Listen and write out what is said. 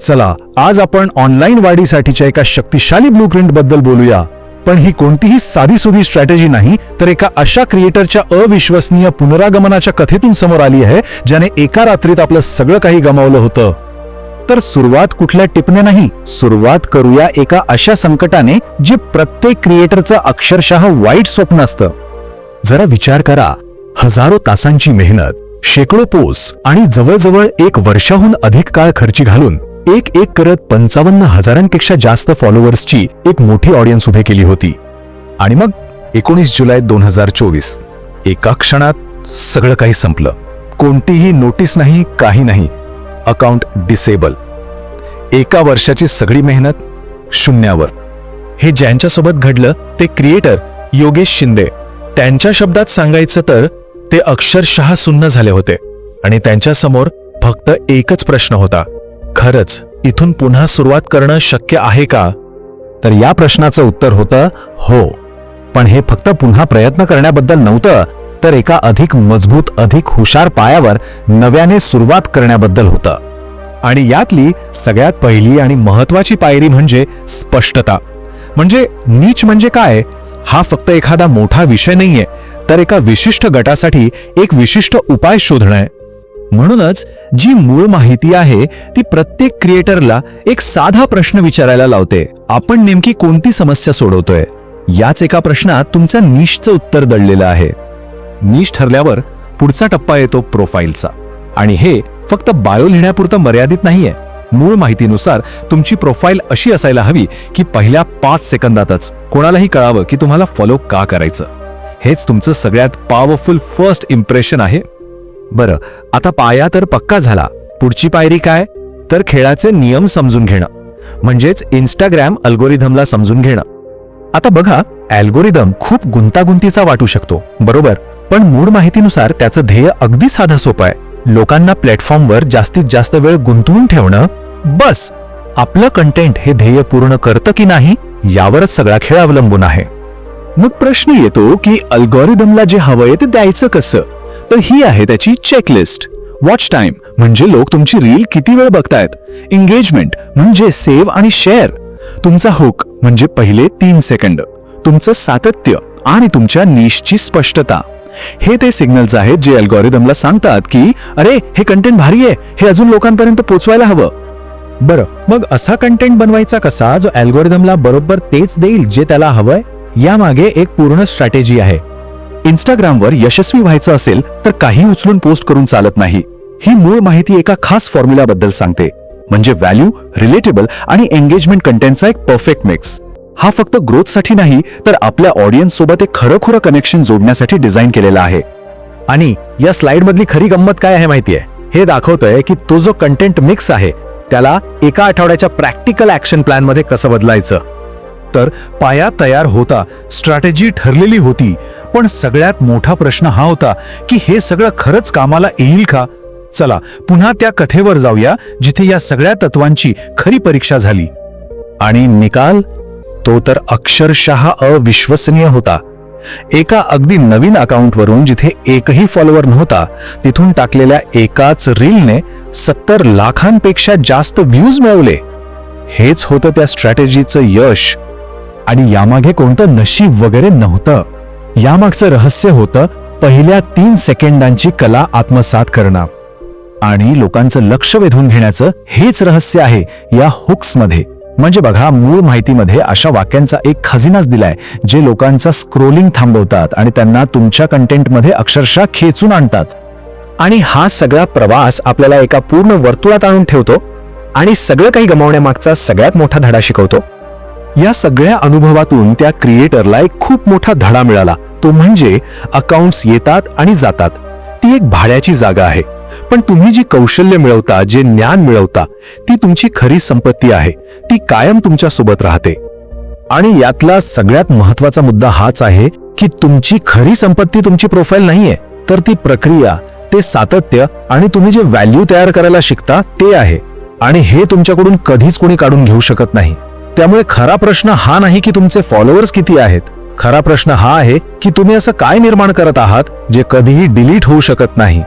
चला आज आपण ऑनलाईन वाढीसाठीच्या एका शक्तिशाली ब्लू बद्दल बोलूया. पण ही कोणतीही साधीसुधी स्ट्रॅटेजी नाही तर एका अशा क्रिएटरच्या अविश्वसनीय पुनरागमनाच्या कथेतून समोर आली आहे ज्याने एका रात्रीत आपलं सगळं काही गमावलं होतं. तर सुरुवात कुठल्या टिपणे नाही सुरुवात करूया एका अशा संकटाने जे प्रत्येक क्रिएटरचं अक्षरशः वाईट स्वप्न असतं. जरा विचार करा हजारो तासांची मेहनत शेकडो पोस आणि जवळजवळ एक वर्षाहून अधिक काळ खर्ची घालून एक एक करत पंचावन्न हजारांपेक्षा जास्त फॉलोअर्सची एक मोठी ऑडियन्स उभी केली होती. आणि मग एकोणीस जुलै दोन हजार चोवीस एका क्षणात सगळं काही संपलं. कोणतीही नोटीस नाही काही नाही. अकाउंट डिसेबल एका वर्षाची सगळी मेहनत शून्यावर. हे ज्यांच्यासोबत घडलं ते क्रिएटर योगेश शिंदे. त्यांच्या शब्दात सांगायचं तर ते अक्षरशः सुन्न झाले होते. आणि त्यांच्यासमोर फक्त एकच प्रश्न होता. खरंच इथून पुन्हा सुरुवात करणं शक्य आहे का? तर या प्रश्नाचं उत्तर होतं हो. पण हे फक्त पुन्हा प्रयत्न करण्याबद्दल नव्हतं तर एका अधिक मजबूत अधिक हुशार पायावर नव्याने सुरुवात करण्याबद्दल होतं. आणि यातली सगळ्यात पहिली आणि महत्वाची पायरी म्हणजे स्पष्टता. म्हणजे नीच म्हणजे काय? हा फक्त एखादा मोठा विषय नाहीये तर एका विशिष्ट गटासाठी एक विशिष्ट उपाय शोधणं आहे. म्हणूनच जी मूळ माहिती आहे ती प्रत्येक क्रिएटरला एक साधा प्रश्न विचारायला लावते. आपण नेमकी कोणती समस्या सोडवतोय? याच एका प्रश्नात तुमचं निशचं उत्तर दडलेलं आहे. निश ठरल्यावर पुढचा टप्पा येतो प्रोफाईलचा आणि हे फक्त बायो लिहिण्यापुरतं मर्यादित नाहीये. मूळ माहितीनुसार तुमची प्रोफाईल अशी असायला हवी की पहिल्या पाच सेकंदातच कोणालाही कळावं की तुम्हाला फॉलो का करायचं. हेच तुमचं सगळ्यात पॉवरफुल फर्स्ट इम्प्रेशन आहे. बरं आता पाया तर पक्का झाला. पुढची पायरी काय? तर खेळाचे नियम समजून घेणं. म्हणजेच इंस्टाग्रॅम अल्गोरिथमला समजून घेणं. आता बघा अल्गोरिदम खूप गुंतागुंतीचा वाटू शकतो बरोबर? पण मूळ माहितीनुसार त्याचं ध्येय अगदी साधं सोपं आहे. लोकांना प्लॅटफॉर्मवर जास्तीत जास्त वेळ गुंतवून ठेवणं बस! आपलं कंटेंट हे ध्येय पूर्ण करतं की नाही यावरच सगळा खेळ अवलंबून आहे. मग प्रश्न येतो की अल्गोरिदमला जे हवंय ते द्यायचं कसं? तर ही आहे त्याची चेकलिस्ट वॉच टाइम म्हणजे लोक तुमची रील किती वेळ बघतायत. एंगेजमेंट म्हणजे सेव्ह आणि शेअर तुमचा हुक म्हणजे पहिले तीन सेकंड तुमचं सातत्य आणि तुमच्या निशची स्पष्टता. हे ते सिग्नल्स आहेत जे अल्गोरिदमला सांगतात की अरे हे कंटेंट भारी आहे. हे अजून लोकांपर्यंत पोचवायला हवं. बरं मग असा कंटेंट बनवायचा कसा जो अल्गोरिदमला बरोबर तेच देईल जे त्याला हवंय? यामागे एक पूर्ण स्ट्रॅटेजी आहे. इंस्टाग्रामवर यशस्वी व्हायचं असेल तर काही उचलून पोस्ट करून चालत नाही. ही मूळ माहिती एका खास फॉर्म्युलाबद्दल सांगते. म्हणजे व्हॅल्यू रिलेटेबल आणि एंगेजमेंट कंटेंटचा एक परफेक्ट मिक्स हा फक्त ग्रोथसाठी नाही तर आपल्या ऑडियन्स सोबत एक खरंखुरं कनेक्शन जोडण्यासाठी डिझाईन केलेला आहे. आणि या स्लाइडमधली खरी गंमत काय आहे माहितीये हे दाखवतंय की तो जो कंटेंट मिक्स आहे त्याला एका आठवड्याच्या प्रॅक्टिकल ऍक्शन प्लॅनमध्ये कसं बदलायचं? तर पाया तयार होता स्ट्रॅटेजी ठरलेली होती. पण सगळ्यात मोठा प्रश्न हा होता की हे सगळं खरंच कामाला येईल का? चला पुन्हा त्या कथेवर जाऊया जिथे या सगळ्या तत्वांची खरी परीक्षा झाली. आणि निकाल? तो तर अक्षरशः अविश्वसनीय होता. एका अगदी नवीन अकाउंटवरून जिथे एकही फॉलोअर नव्हता तिथून टाकलेल्या एकाच रीलने सत्तर लाखांपेक्षा जास्त व्ह्यूज मिळवले. हेच होतं त्या स्ट्रॅटेजीचं यश. आणि यामागे कोणतं नशीब वगैरे नव्हतं. यामागचं रहस्य होतं पहिल्या तीन सेकंदांची कला आत्मसात करणं. आणि लोकांचं लक्ष वेधून घेण्याचं हेच रहस्य आहे या हुक्समध्ये. म्हणजे बघा मूळ माहितीमध्ये अशा वाक्यांचा एक खजिनाच दिलाय जे लोकांचा स्क्रोलिंग थांबवतात आणि त्यांना तुमच्या कंटेंटमध्ये अक्षरशः खेचून आणतात. आणि हा सगळा प्रवास आपल्याला एका पूर्ण वर्तुळात आणून ठेवतो आणि सगळं काही गमावण्यामागचा सगळ्यात मोठा धडा शिकवतो. या सगळ्या अनुभवातून त्या क्रिएटरला एक खूप मोठा धडा मिळाला. तो म्हणजे अकाउंट्स येतात आणि जातात. ती एक भाड्याची जागा आहे. पण तुम्ही जी कौशल्य मिळवता जे ज्ञान मिळवता ती तुमची खरी संपत्ती आहे. ती कायम तुमच्यासोबत राहते. आणि यातला सगळ्यात महत्त्वाचा मुद्दा हाच आहे की तुमची खरी संपत्ती तुमची प्रोफाईल नाहीये. तर ती प्रक्रिया ते सातत्य आणि तुम्ही जे व्हॅल्यू तयार करायला शिकता ते आहे. आणि हे तुमच्याकडून कधीच कोणी काढून घेऊ शकत नाही. त्यामुळे खरा प्रश्न हा नाही की तुमचे फॉलोअर्स किती आहेत. खरा प्रश्न हा आहे की तुम्ही असं काय निर्माण करत आहात जे कधीही डिलीट होऊ शकत नाही.